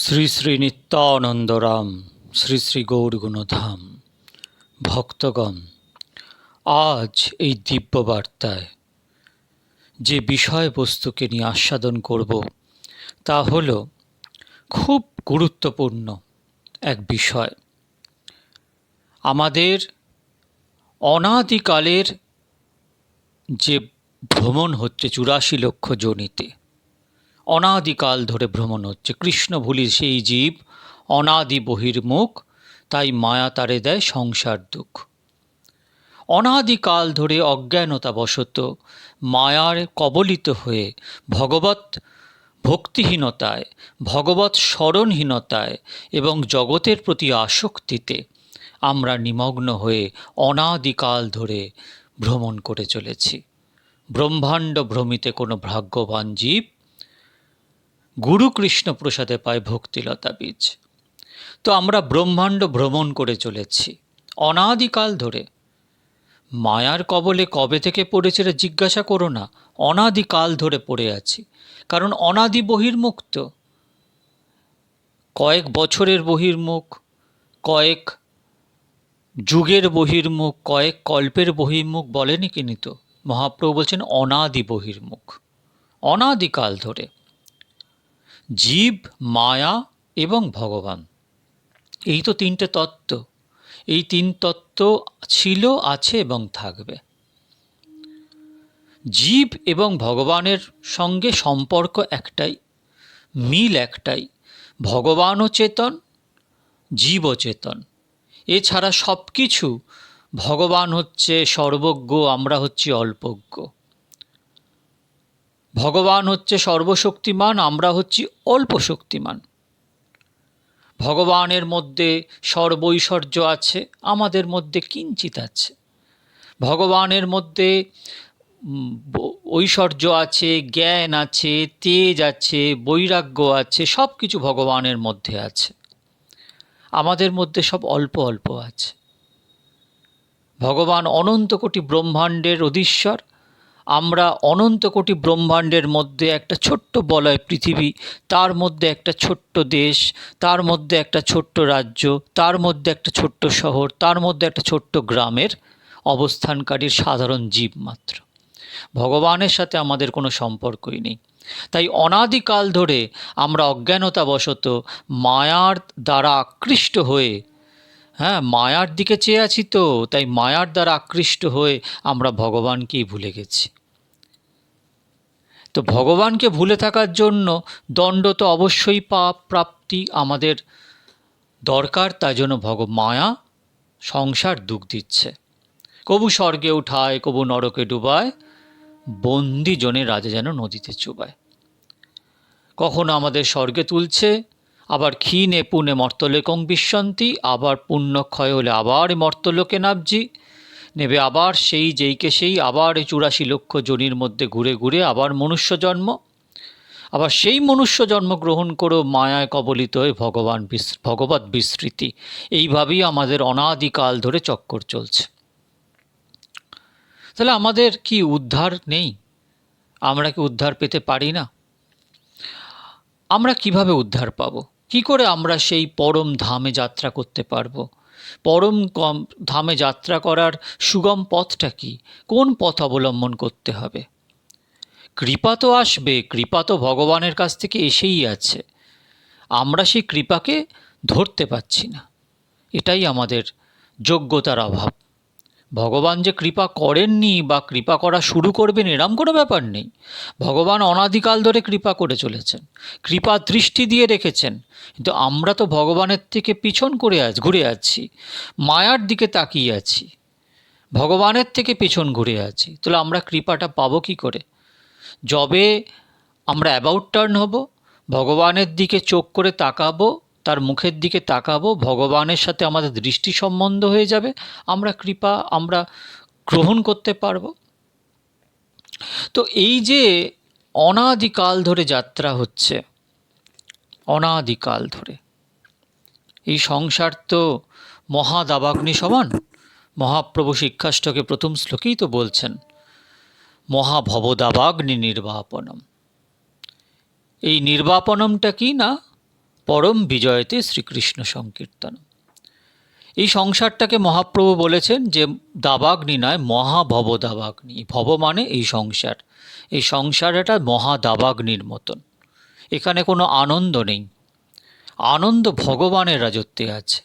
শ্রী শ্রী নিত্যানন্দরাম, শ্রী শ্রী গৌরগুণধাম, ভক্তগণ, আজ এই দিব্য বার্তায় যে বিষয়বস্তুকে নিয়ে আস্বাদন করব, তা হল খুব গুরুত্বপূর্ণ এক বিষয়। আমাদের অনাদিকালের যে ভ্রমণ হচ্ছে চুরাশি লক্ষ জনিতে অনাদিকাল ধরে ভ্রমণ হচ্ছে। কৃষ্ণ ভুলি সেই জীব অনাদি বহির্মুখ, তাই মায়া তারে দেয় সংসার দুঃখ। অনাদিকাল ধরে অজ্ঞানতাবশত মায়ার কবলিত হয়ে ভগবত ভক্তিহীনতায় ভগবত স্মরণহীনতায় এবং জগতের প্রতি আসক্তিতে আমরা নিমগ্ন হয়ে অনাদিকাল ধরে ভ্রমণ করে চলেছি। ব্রহ্মাণ্ড ভ্রমিতে কোনো ভাগ্যবান জীব গুরু কৃষ্ণ প্রসাদে পায় ভক্তিলতা বীজ। তো আমরা ব্রহ্মাণ্ড ভ্রমণ করে চলেছি, অনাদিকাল ধরে। মায়ার কবলে কবে থেকে পড়েছে এটা জিজ্ঞাসা করো না, অনাদিকাল ধরে পড়ে আছি, কারণ অনাদি বহির্মুক্ত। কয়েক বছরের বহির্মুখ, কয়েক যুগের বহির্মুখ, কয়েক কল্পের বহির্মুখ বলেনি তো? মহাপ্রভু বলছেন অনাদি বহির্মুখ, অনাদিকাল ধরে। জীব, মায়া এবং ভগবান। এই তো তিনটে তত্ত্ব। এই তিন তত্ত্ব ছিল, আছে এবং থাকবে। জীব এবং ভগবানের সঙ্গে সম্পর্ক একটাই, মিল একটাই। ভগবানও চেতন, জীবও চেতন। এছাড়া সব কিছু ভগবান হচ্ছে সর্বজ্ঞ, আমরা হচ্ছি অল্পজ্ঞ। ভগবান হচ্ছে সর্বশক্তিমান, আমরা হচ্ছি অল্প শক্তিমান ভগবানের মধ্যে সর্বৈশ্বর্য আছে, আমাদের মধ্যে কিঞ্চিত আছে। ভগবানের মধ্যে ঐশ্বর্য আছে, জ্ঞান আছে, তেজ আছে, বৈরাগ্য আছে সব কিছু ভগবানের মধ্যে আছে। আমাদের মধ্যে সব অল্প অল্প আছে। ভগবান অনন্ত কোটি ব্রহ্মাণ্ডের অধীশ্বর আমরা অনন্ত কোটি ব্রহ্মাণ্ডের মধ্যে একটা ছোট্ট বলয় পৃথিবী, তার মধ্যে একটা ছোট্ট দেশ, তার মধ্যে একটা ছোট্ট রাজ্য, তার মধ্যে একটা ছোট্ট শহর, তার মধ্যে একটা ছোট্ট গ্রামের অবস্থানকারীর সাধারণ জীব মাত্র। ভগবানের সাথে আমাদের কোনো সম্পর্কই নেই। তাই অনাদিকাল ধরে আমরা অজ্ঞানতাবশত মায়ার দ্বারা আকৃষ্ট হয়ে হ্যাঁ মায়ার দিকে চেয়ে আছি তো, তাই মায়ার দ্বারা আকৃষ্ট হয়ে আমরা ভগবানকেই ভুলে গেছি। তো ভগবানকে ভুলে থাকার জন্য দণ্ড তো অবশ্যই পাপ, প্রাপ্তি আমাদের দরকার, তাই জন্য ভগ, মায়া সংসার দুঃখ দিচ্ছে। কবু স্বর্গে উঠায়, কবু নরকে ডুবায়, বন্দি জনে রাজা যেন নদীতে চুবায়। কখনো আমাদের স্বর্গে তুলছে আবার ক্ষীণে পুনে মর্তলোকং বিশ্বন্তি, আবার পুণ্যক্ষয় হলে আবার মর্তলোকে নাবজি। নেবে আবার সেই যেইকে সেই, আবার চুরাশি লক্ষ জনির মধ্যে ঘুরে ঘুরে আবার মনুষ্য জন্ম। আবার সেই মনুষ্য জন্ম গ্রহণ করেও মায়ায় কবলিত হয়ে ভগবান ভগবত বিস্মৃতি এইভাবেই আমাদের অনাদিকাল ধরে চক্কর চলছে। তাহলে আমাদের কি উদ্ধার নেই? আমরা কি উদ্ধার পেতে পারি না? আমরা কীভাবে উদ্ধার পাব? কি করে আমরা সেই পরম ধামে যাত্রা করতে পারব? পরম কম, ধামে যাত্রা করার সুগম পথটা কি? কোন পথ অবলম্বন করতে হবে? কৃপা তো আসবে, কৃপা তো ভগবানের কাছ থেকে এসেই আছে। আমরা সেই কৃপাকে ধরতে পারছি না। এটাই আমাদের যোগ্যতার অভাব। ভগবান যে কৃপা করেননি বা কৃপা করা শুরু করবেন এরম কোনো ব্যাপার নেই। ভগবান অনাদিকাল ধরে কৃপা করে চলেছেন, কৃপা দৃষ্টি দিয়ে রেখেছেন। কিন্তু আমরা তো ভগবানের থেকে পিছন করে আছি ঘুরে আছি, মায়ার দিকে তাকিয়ে আছি, ভগবানের থেকে পিছন ঘুরে আছি। তাহলে আমরা কৃপাটা পাবো কি করে? যবে আমরা অ্যাবাউট টার্ন হব, ভগবানের দিকে চোখ করে তাকাবো তার মুখের দিকে তাকাবো, ভগবানের সাথে আমাদের দৃষ্টি সম্বন্ধ হয়ে যাবে, আমরা কৃপা, আমরা গ্রহণ করতে পারব। তো এই যে অনাদিকাল ধরে যাত্রা হচ্ছে, অনাদিকাল ধরে, এই সংসার তো মহাদাবাগ্নি সমান, মহাপ্রভু শিক্ষাষ্টকে প্রথম শ্লোকেই তো বলছেন, মহাভবদাবাগ্নি নির্বাপনম। এই নির্বাপনমটা কি না? পরম বিজয়তে শ্রীকৃষ্ণ সংকীর্তন। এই সংসারটাকে মহাপ্রভু বলেছেন যে, দাবাগ্নি নয় মহাভব দাবাগ্নি ভব মানে এই সংসার। এই সংসার এটা মহা দাবাগ্নির মতন। এখানে কোনো আনন্দ নেই। আনন্দ ভগবানের রাজত্বে আছে।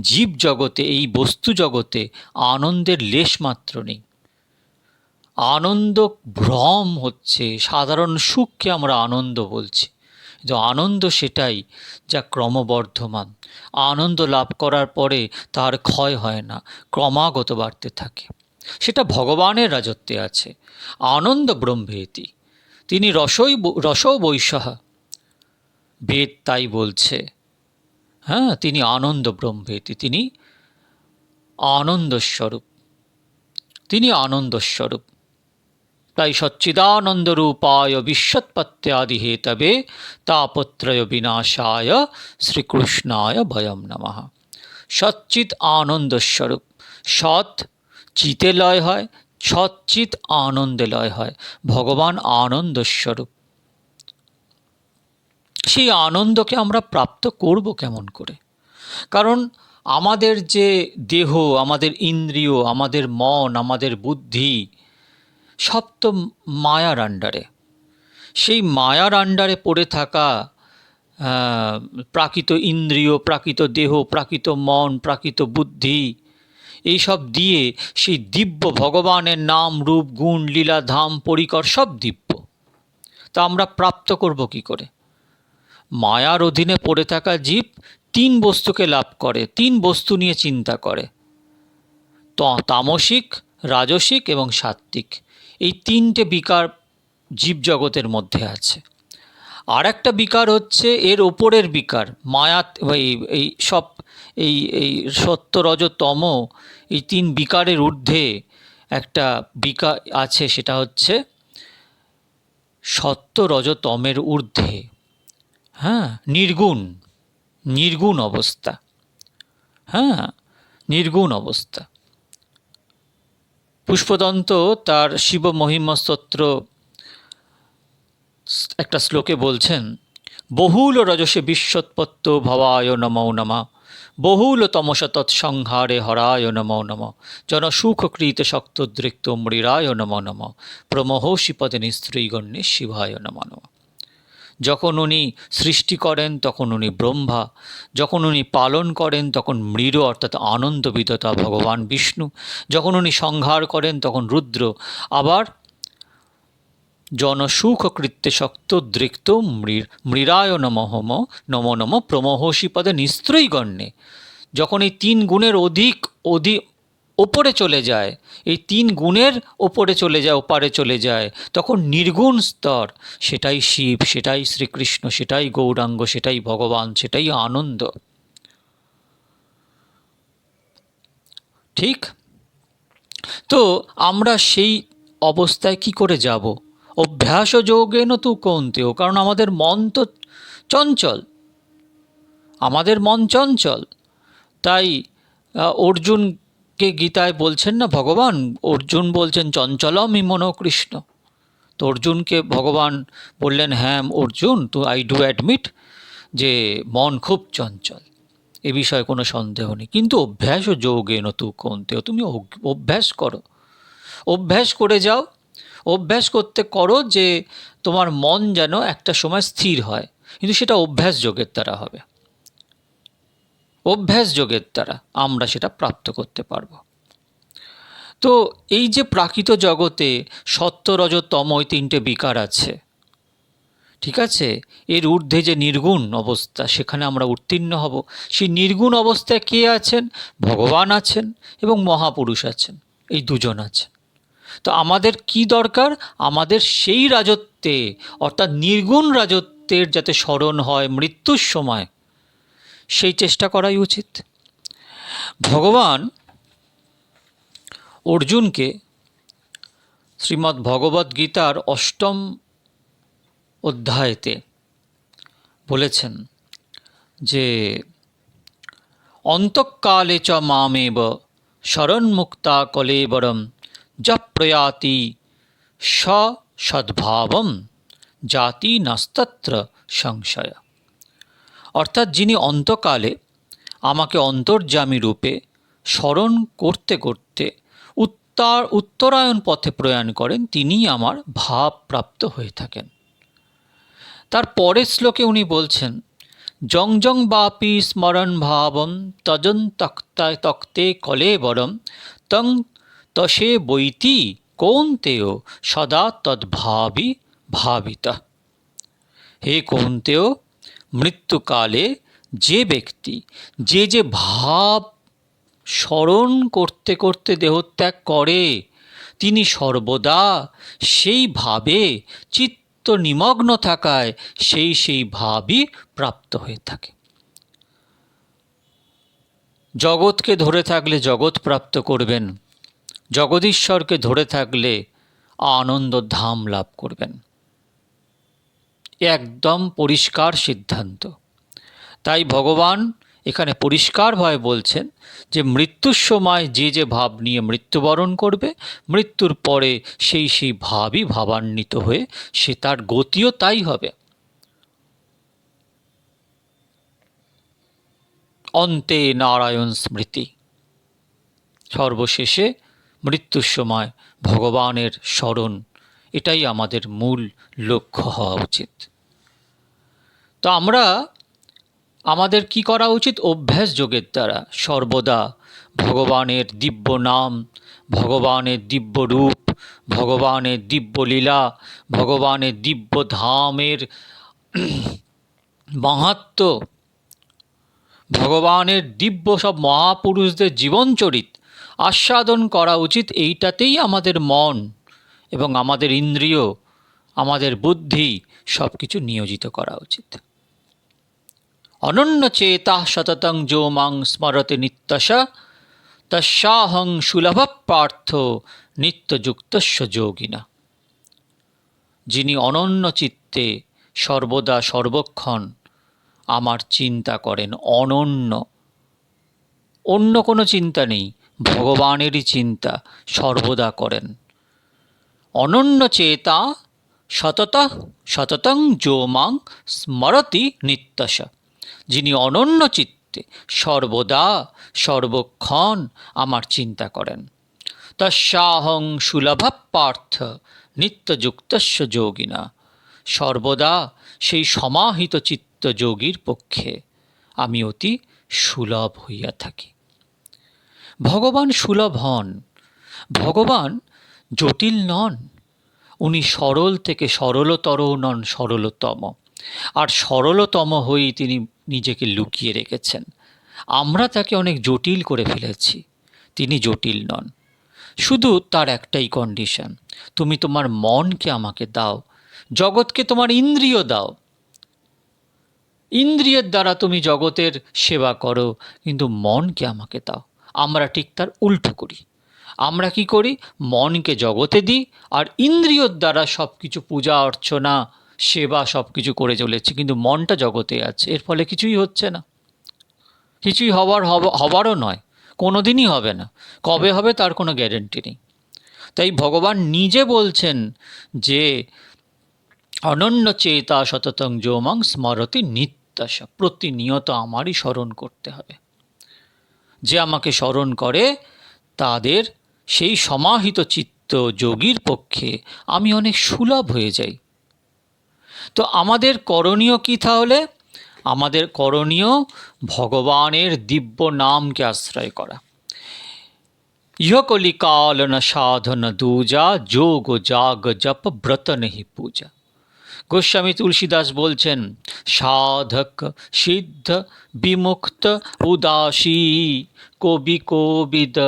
জীব জগতে, এই বস্তু জগতে আনন্দের লেশ মাত্র নেই। আনন্দ ভ্রম হচ্ছে, সাধারণ সুখকে আমরা আনন্দ বলছি। কিন্তু আনন্দ সেটাই যা ক্রমবর্ধমান। আনন্দ লাভ করার পরে তার ক্ষয় হয় না, ক্রমাগত বাড়তে থাকে। সেটা ভগবানের রাজত্বে আছে। আনন্দ ব্রহ্মেতি। তিনি রসই রস বৈশাহ বেদ তাই বলছে। হ্যাঁ তিনি আনন্দ ব্রহ্মেতি। তিনি আনন্দস্বরূপ। তিনি আনন্দস্বরূপ। তাই সচ্চিদানন্দরূপায় বিশ্বৎপত্যাদি হেতবে তাপত্রয় বিনাশায় শ্রীকৃষ্ণায় ভয়ম নমঃ। সচ্চিত আনন্দস্বরূপ, সৎ চিতে লয় হয় সচ্চিত আনন্দে লয় হয়, ভগবান আনন্দস্বরূপ। সেই আনন্দকে আমরা প্রাপ্ত করব কেমন করে? কারণ আমাদের যে দেহ, আমাদের ইন্দ্রিয়, আমাদের মন, আমাদের বুদ্ধি সব তো মায়ার আন্ডারে। সেই মায়ার আন্ডারে পড়ে থাকা প্রাকৃত ইন্দ্রিয়, প্রাকৃত দেহ, প্রাকৃত মন, প্রাকৃত বুদ্ধি এইসব দিয়ে সেই দিব্য ভগবানের নাম, রূপ, গুণ, লীলা, ধাম, পরিকর সব দিব্য। তা আমরা প্রাপ্ত করব কি করে? মায়ার অধীনে পড়ে থাকা জীব তিন বস্তুকে লাভ করে, তিন বস্তু নিয়ে চিন্তা করে। তামসিক, রাজসিক এবং সাত্ত্বিক। এই তিনটে বিকার জীবজগতের মধ্যে আছে। আর একটা বিকার হচ্ছে এর ওপরের বিকার মায়া এই এই সব, এই এই সত্য রজ তম এই তিন বিকারের ঊর্ধ্বে একটা বিকার আছে, সেটা হচ্ছে সত্য রজতমের ঊর্ধ্বে। হ্যাঁ নির্গুণ নির্গুণ অবস্থা। হ্যাঁ নির্গুণ অবস্থা। পুষ্পদন্ত তার শিব মহিমস্তোত্র একটা শ্লোকে বলছেন, বহুল রজসে বিশ্বৎপত্ত ভবায় নমো নমা। বহুল তমস তৎসংহারে হরায় নমো নম। জন সুখকৃত শক্তদৃক্ত মৃরায় নমো নম। প্রমহ পদে নিস্ত্রীগণ্যে শিবায় নম নম। যখন উনি সৃষ্টি করেন, তখন উনি ব্রহ্মা। যখন উনি পালন করেন, তখন মৃর অর্থাৎ আনন্দ বিদতা ভগবান বিষ্ণু। যখন উনি সংহার করেন, তখন রুদ্র। আবার জনসুখ কৃত্যে শক্ত দৃক্ত মৃর মৃরায় নমহম নম নম প্রমোহসী পদে নিস্ত্রয়ী গণ্যে যখন এই তিন গুণের অধিক অধিক ওপরে চলে যায়। এই তিন গুণের ওপরে চলে যায় ওপারে চলে যায়। তখন নির্গুণ স্তর সেটাই শিব সেটাই শ্রীকৃষ্ণ সেটাই গৌরাঙ্গ সেটাই ভগবান সেটাই আনন্দ। ঠিক? তো আমরা সেই অবস্থায় কি করে যাব? অভ্যাস যোগেন তু কন্তেও কারণ আমাদের মন তো চঞ্চল। আমাদের মন চঞ্চল। তাই আহ, অর্জুনকে গীতায় বলছেন না, ভগবান, অর্জুন বলছেন, চঞ্চলম ইমন কৃষ্ণ তো অর্জুনকে ভগবান বললেন হ্যাঁ অর্জুন, তো আই ডু অ্যাডমিট যে মন খুব চঞ্চল। এ বিষয়ে কোনো সন্দেহ নেই। কিন্তু অভ্যাস ও যোগে নতু কন্তেও তুমি অভ্যাস করো। অভ্যাস করে যাও। অভ্যাস করতে করো যে তোমার মন যেন একটা সময় স্থির হয়। কিন্তু সেটা অভ্যাস যোগের দ্বারা হবে। অভ্যাস যোগের দ্বারা আমরা সেটা প্রাপ্ত করতে পারব। তো এই যে প্রাকৃত জগতে সত্য রজ তম ওই তিনটে বিকার আছে, ঠিক আছে? এর ঊর্ধ্বে যে নির্গুণ অবস্থা, সেখানে আমরা উত্তীর্ণ হব। সেই নির্গুণ অবস্থায় কে আছেন? ভগবান আছেন এবং মহাপুরুষ আছেন, এই দুজন আছেন। তো আমাদের কি দরকার? আমাদের সেই রাজত্বে, অর্থাৎ নির্গুণ রাজত্বের যাতে স্মরণ হয় মৃত্যুর সময় সেই চেষ্টা করাই উচিত। ভগবান অর্জুনকে শ্রীমদ্ ভগবদ্ গীতার অষ্টম অধ্যায়তে বলেছেন যে, অন্তঃকালে চ মামেব শরণমুক্তা কলেবরম য প্রয়াতি স সদ্ভাবম, জাতি নাস্তত্র সংশয়। অর্থাৎ যিনি অন্তকালে আমাকে অন্তর্যামী রূপে স্মরণ করতে করতে উত্তর, উত্তরায়ণ পথে প্রয়াণ করেন, তিনিই আমার ভাবপ্রাপ্ত হয়ে থাকেন। তার পরের শ্লোকে উনি বলছেন, জং জং বাপি স্মরণ ভাবম, তজন তক্তায় তক্তে কলে বরম, তং তসে বৈতি কৌন্তেয় সদা তদ্ভাবি ভাবিতা। হে কৌন্তেয় মৃত্যুকালে যে ব্যক্তি, যে যে ভাব স্মরণ করতে করতে দেহত্যাগ করে, তিনি সর্বদা সেই ভাবে চিত্ত নিমগ্ন থাকায় সেই সেই ভাবই প্রাপ্ত হয়ে থাকে। জগৎকে ধরে থাকলে জগৎ প্রাপ্ত করবেন, জগদীশ্বরকে ধরে থাকলে আনন্দ ধাম লাভ করবেন। একদম পরিষ্কার সিদ্ধান্ত। তাই ভগবান এখানে পরিষ্কারভাবে বলছেন যে মৃত্যুর সময় যে যে ভাব নিয়ে মৃত্যুবরণ করবে, মৃত্যুর পরে সেই সেই ভাবই ভাবান্বিত হয়ে সে তার গতিও তাই হবে। অন্তে নারায়ণ স্মৃতি। সর্বশেষে মৃত্যুর সময় ভগবানের স্মরণ এটাই আমাদের মূল লক্ষ্য হওয়া উচিত। তো আমরা আমাদের কি করা উচিত? অভ্যাস যোগের দ্বারা সর্বদা ভগবানের দিব্য নাম, ভগবানের দিব্য রূপ, ভগবানের দিব্য লীলা, ভগবানের দিব্য ধামের মাহাত্ম, ভগবানের দিব্য সব মহাপুরুষদের জীবনচরিত আস্বাদন করা উচিত। এইটাতেই আমাদের মন এবং আমাদের ইন্দ্রিয়, আমাদের বুদ্ধি সব কিছু নিয়োজিত করা উচিত। অনন্য চেতা সততং যো মাং স্মরতে নিত্যশ, তস্যাহং সুলভ পার্থ নিত্যযুক্তস্য যোগিনা। যিনি অনন্য চিত্তে সর্বদা সর্বক্ষণ আমার চিন্তা করেন অনন্য। অন্য কোনো চিন্তা নেই, ভগবানেরই চিন্তা সর্বদা করেন। অনন্য চেতা সতত সততং যোমাং স্মরতি নিত্যশ। যিনি অনন্য চিত্তে সর্বদা সর্বক্ষণ আমার চিন্তা করেন। তস্যাহং সুলভ পার্থ নিত্যযুক্তস্য যোগিনা। সর্বদা সেই সমাহিত চিত্ত যোগীর পক্ষে আমি অতি সুলভ হইয়া থাকি। ভগবান সুলভ হন। ভগবান জটিল নন। উনি সরল থেকে সরলতরও নন, সরলতম। আর সরলতম হয়েই তিনি নিজেকে লুকিয়ে রেখেছেন। আমরা তাকে অনেক জটিল করে ফেলেছি। তিনি জটিল নন। শুধু তার একটাই কন্ডিশন তুমি তোমার মনকে আমাকে দাও, জগৎকে তোমার ইন্দ্রিয় দাও। ইন্দ্রিয়ের দ্বারা তুমি জগতের সেবা করো, কিন্তু মনকে আমাকে দাও। আমরা ঠিক তার উল্টো করি। আমরা কি করি? মনকে জগতে দিই আর ইন্দ্রিয়র দ্বারা সব কিছু পূজা, অর্চনা, সেবা সব কিছু করে চলেছি, কিন্তু মনটা জগতে আছে, এর ফলে কিছুই হচ্ছে না। কিছুই হবার হবারও নয় কোনো দিনই হবে না, কবে হবে তার কোনো গ্যারেন্টি নেই। তাই ভগবান নিজে বলছেন যে, অনন্য চেতা শততং যোমাং স্মরতি নিত্যাসা প্রতিনিয়ত আমারই স্মরণ করতে হবে। যে আমাকে স্মরণ করে, তাদের সেই সমাহিত চিত্ত যোগীর পক্ষে আমি অনেক সুলভ হয়ে যাই। তো আমাদের করণীয় কী তাহলে? আমাদের করণীয় ভগবানের দিব্য নামকে আশ্রয় করা। ইহকলিকাল ন সাধন দূজা, যোগ জাগ জপ ব্রত নেহি পূজা। গোস্বামী তুলসীদাস বলছেন, সাধক, সিদ্ধ, বিমুক্ত, উদাসী, কবি কোবিদ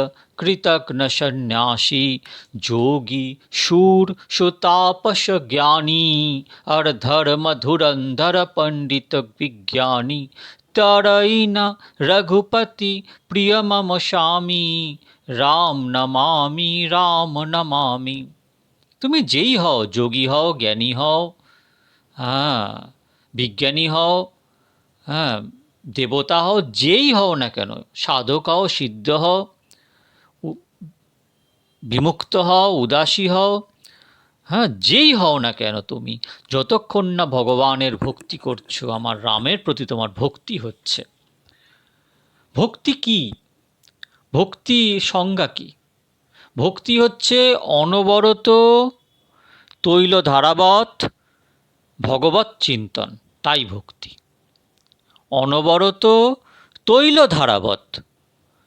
জ্ঞানী অর্ধর্ম ধুরন্ধর পণ্ডিত বিজ্ঞানী তরই না রঘুপতি প্রিয় মম স্বামী রাম নমামি রাম নমামি তুমি যেই হও, যোগী হও, জ্ঞানী হও হ্যাঁ বিজ্ঞানী হও হ্যাঁ দেবতা হও, যেই হও না কেন, সাধক হও, সিদ্ধ হও বিমুক্ত হও, উদাসী হও। হ্যাঁ যেই হও না কেন তুমি, যতক্ষণ না ভগবানের ভক্তি করছ, আমার রামের প্রতি তোমার ভক্তি হচ্ছে। ভক্তি কি? ভক্তি সংজ্ঞা কি? ভক্তি হচ্ছে অনবরত তৈল ধারাবত ভগবত চিন্তন, তাই ভক্তি। অনবরত তৈল ধারাবত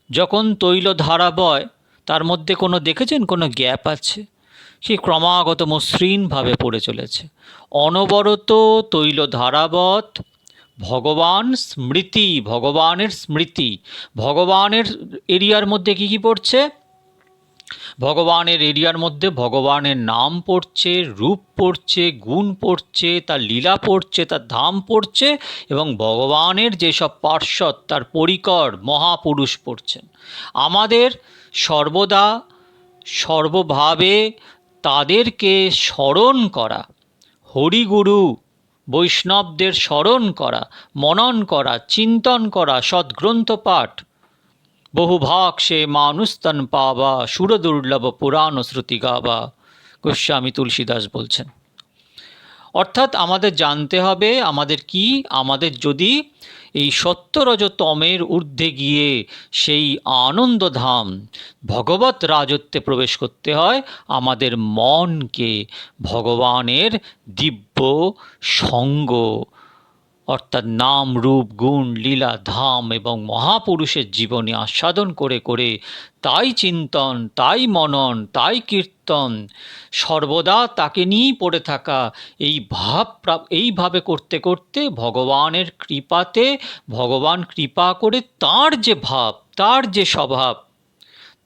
যখন তৈল ধারা বয় তার মধ্যে কোনো দেখেছেন? কোনো গ্যাপ আছে? সে ক্রমাগত মসৃণভাবে পড়ে চলেছে। অনবরত তৈল ধারাবত ভগবান স্মৃতি, ভগবানের স্মৃতি, ভগবানের এরিয়ার মধ্যে কি কি পড়ছে? ভগবানের এরিয়ার মধ্যে ভগবানের নাম পড়ছে, রূপ পড়ছে, গুণ পড়ছে, তার লীলা পড়ছে, তার ধাম পড়ছে এবং ভগবানের যেসব পার্শ্বদ, তার পরিকর মহাপুরুষ পড়ছেন। আমাদের সর্বদা সর্বভাবে তাদেরকে স্মরণ করা, হরিগুরু বৈষ্ণবদের স্মরণ করা, মনন করা, চিন্তন করা সদ্গ্রন্থ পাঠ বহুভাগ সে মানুস্তন পাবা, সুরদুর্লভ পুরাণ শ্রুতি গাবা, গোস্বামী তুলসীদাস বলছেন। অর্থাৎ আমাদের জানতে হবে, আমাদের কি, আমাদের যদি এই সত্যরজতমের ঊর্ধ্বে গিয়ে সেই আনন্দধাম ভগবত রাজত্বে প্রবেশ করতে হয়, আমাদের মনকে ভগবানের দিব্য সঙ্গ অর্থাৎ নাম, রূপ, গুণ, লীলা, ধাম এবং মহাপুরুষের জীবনে আস্বাদন করে করে তাই চিন্তন, তাই মনন, তাই কীর্তন, সর্বদা তাকে নিয়েই পড়ে থাকা, এই ভাব এইভাবে করতে করতে ভগবানের কৃপাতে, ভগবান কৃপা করে তার যে ভাব, তার যে স্বভাব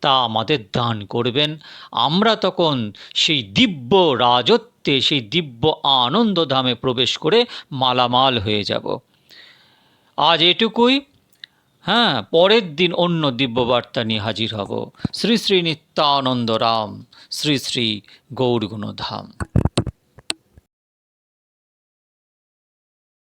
তা আমাদের দান করবেন। আমরা তখন সেই দিব্য রাজত্বে, সেই দিব্য আনন্দধামে প্রবেশ করে মালামাল হয়ে যাব। আজ এটুকুই। হ্যাঁ পরের দিন অন্য দিব্যবার্তা নিয়ে হাজির হব। শ্রী শ্রী নিত্যানন্দ রাম, শ্রী শ্রী গৌরগুণধাম।